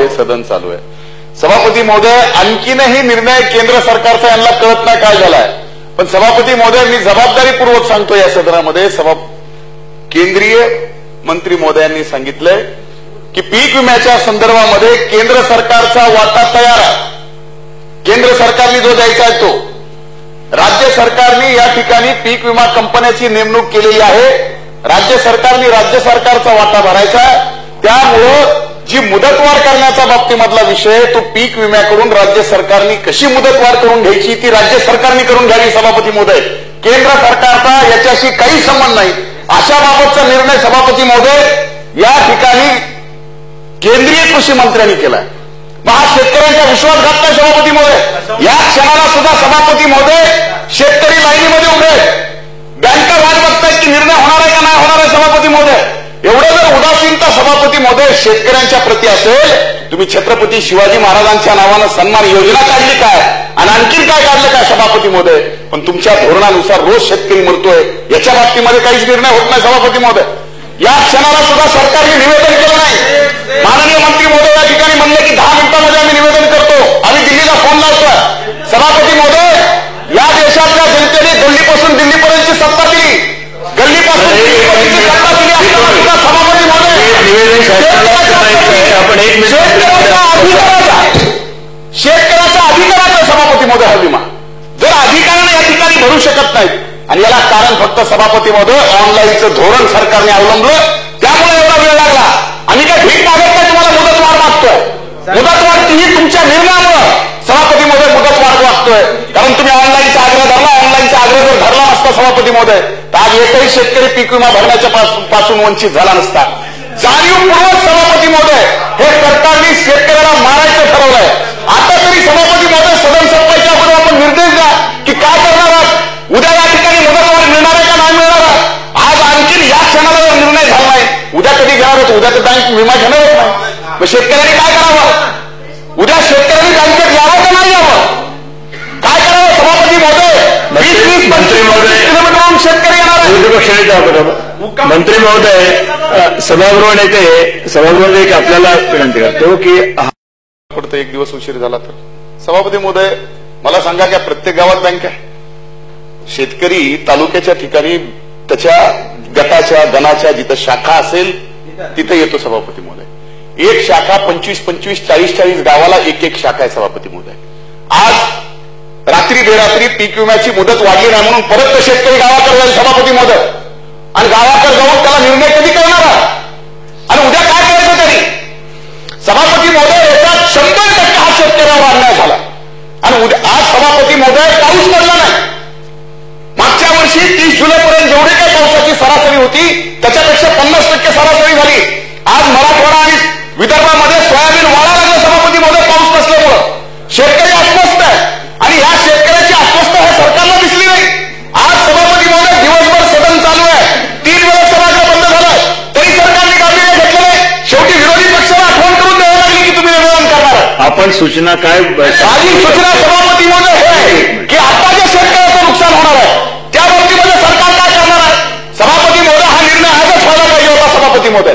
हे सदन चालू आहे. सभापती महोदय आणखीनही निर्णय केंद्र सरकारचा यांना कळत नाही काय झालाय. पण सभापती महोदय मी जबाबदारीपूर्वक सांगतो या सदनामध्ये. सभा केंद्रीय मंत्री महोदयांनी सांगितलंय की पीक विम्याच्या संदर्भामध्ये केंद्र सरकारचा वाटा तयार आहे. केंद्र सरकारने जो द्यायचा आहे तो. राज्य सरकारने या ठिकाणी पीक विमा कंपन्याची नेमणूक केलेली आहे. राज्य सरकारने राज्य सरकारचा वाटा भरायचा आहे. त्यामुळं जी मुदतवाढ करण्याचा बाबतीमधला विषय तो पीक विम्याकडून राज्य सरकारने कशी मुदतवाढ करून घ्यायची ती राज्य सरकारने करून घ्यावी सभापती महोदय. केंद्र सरकारचा याच्याशी काही संबंध नाही. अशा बाबतचा निर्णय सभापती महोदय या ठिकाणी केंद्रीय कृषी मंत्र्यांनी केला मग हा शेतकऱ्यांचा विश्वासघात नाही सभापती महोदय. या क्षणाला सुद्धा सभापती महोदय शेतकरी लाईनीमध्ये उभे बँका वाट बघतायत की निर्णय होणार आहे का नाही होणार आहे सभापती महोदय. उदासीनता सभापती शेतकऱ्यांच्या प्रती असेल तुम्ही छत्रपती शिवाजी महाराजांच्या नावानं सन्मान योजना काढली काय? आणि आणखीन काय काढलं काय सभापती मोदय पण तुमच्या धोरणानुसार रोज शेतकरी मरतोय. याच्या बाबतीमध्ये काहीच निर्णय होत नाही सभापती मोदय या क्षणाला सुद्धा सरकारने निवेदन केलं नाही. माननीय मंत्री मोदय या ठिकाणी म्हणले की दहा मिनिटांमध्ये आम्ही निवेदन करतो. आम्ही दिल्लीला फोन लावतोय. सभापती मोदय या देशातल्या जनतेने गल्लीपासून दिल्लीपर्यंतची सत्ता दिली. गल्लीपासून दिल्लीपर्यंतची सत्ता दिली सभापती निवेदन शासनाला आपण एक मिनिट- अधिकाराचा सभापती महोदय हा विमा. जर अधिकाराने या ठिकाणी भरू शकत नाहीत आणि याला कारण फक्त सभापती महोदय ऑनलाईनचं धोरण सरकारने अवलंबलं त्यामुळे एवढा वेळ लागला. आम्ही काय भीक मागत नाही तुम्हाला मुदतवाढ मागतोय? मुदतवाढ ती तुमच्या निर्णयामुळे सभापती महोदय मुदतवाढ मागतोय. कारण तुम्ही ऑनलाईनचा आग्रह धरला ऑनलाईनचा आग्रह जर धरला नसता सभापती महोदय तर आज एकही शेतकरी पीक विमा भरण्याच्या पासून वंचित झाला नसता. जाणीवपूर्वक सभापती महोदय? हे सरकारने शेतकऱ्याला मारायचं ठरवलंय. आता तरी सभापती महोदय सदन संपायच्या अगोदर आपण निर्देश द्या की काय करणार आहात? उद्या या ठिकाणी मदतवार मिळणार आहे का नाही मिळणार आहे? आज आणखीन या क्षणाला जर निर्णय झाला नाही उद्या कधी घेणार होतो उद्या तर बँक विमा घेणार होत नाही मग शेतकऱ्यांनी काय करावं? उद्या शेतकऱ्यांनी बँकेत यावं का नाही यावं? काय करावं सभापती महोदय? वीस वीस मंत्री महोदय. शेतकरी विरोधी पक्षाने त्या मंत्री महोदय सभागृह नेते सभागृह एक आपल्याला विनंती करतो की पडतं एक दिवस उशीर झाला तर. सभापती महोदय मला सांगा की प्रत्येक गावात बँक आहे. शेतकरी तालुक्याच्या ठिकाणी त्याच्या गटाच्या गणाच्या जिथं शाखा असेल तिथे येतो सभापती महोदय. एक शाखा पंचवीस पंचवीस चाळीस चाळीस गावाला एक एक शाखा आहे सभापती महोदय. आज रात्री बेरात्री पीक विम्याची मुदत वाढली नाही म्हणून परत तो शेतकरी गावाकडे जाईल सभापती मोदक. आणि गावाकडे जाऊन त्याला निर्णय कधी करणार आणि उद्या काय करायचं तरी? सभापती मोदक याच्यात शंभर टक्के हा शेतकऱ्यावर अन्याय झाला. आणि उद्या आज सभापती मोदक पाऊस पडला नाही. मागच्या वर्षी तीस जुलैपर्यंत जेवढी काही पावसाची सरासरी होती त्याच्यापेक्षा पन्नास टक्के सरासरी झाली. आज मराठवाडा आणि विदर्भात आहे सूचना काय साधी सूचना सभापती महोदय हे आहे की आता जे शेतकऱ्याचं नुकसान होणार आहे त्या बाबतीमध्ये सरकार काय करणार आहे? सभापती महोदय हा निर्णय आजच व्हायला पाहिजे होता सभापती महोदय